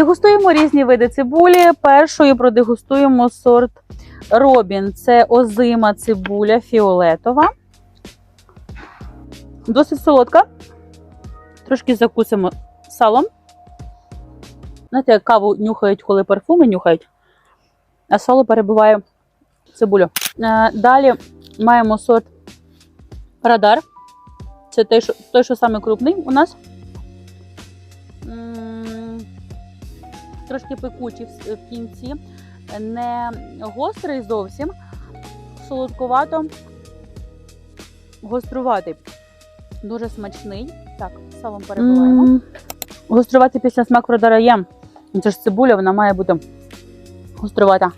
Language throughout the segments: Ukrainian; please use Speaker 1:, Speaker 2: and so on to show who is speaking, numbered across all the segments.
Speaker 1: Дегустуємо різні види цибулі. Першою продегустуємо сорт Робін. Це озима цибуля фіолетова. Досить солодка. Трошки закусимо салом. Знаєте, як каву нюхають, коли парфуми нюхають, а сало перебиває цибулю. Е, Далі маємо сорт Радар. Це той, що, той, що саме крупний у нас. Трошки пекучий в, кінці. Не гострий зовсім, солодкувато гоструватий. Дуже смачний. Так, салом перебиваємо. Гоструватий після смак Радара є. Це ж цибуля, вона має бути гострувата.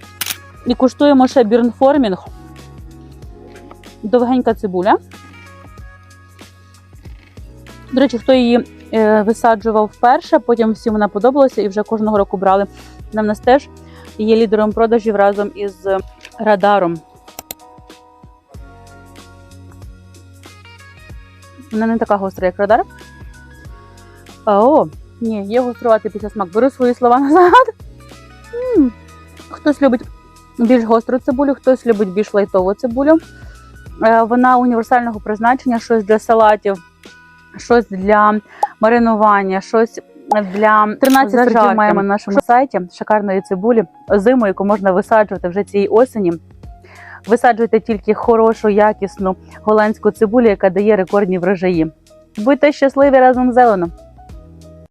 Speaker 1: І куштуємо ще бірнформінг. Довгенька цибуля. До речі, хто її висаджував вперше, потім всім вона подобалася і вже кожного року брали. Вона в нас теж є лідером продажів разом із радаром. Вона не така гостра, як радар. О, ні, є гострувати після смак. Беру свої слова назад. М. Хтось любить більш гостру цибулю, хтось любить більш лайтову цибулю. Е, Вона універсального призначення, щось для салатів, щось для маринування, щось для 13
Speaker 2: Зажарки.
Speaker 1: сортів маємо на нашому сайті шикарної цибулі зиму, яку можна висаджувати вже цієї осені. Висаджуйте тільки хорошу, якісну голландську цибулю, яка дає рекордні врожаї. Будьте щасливі разом з зелено!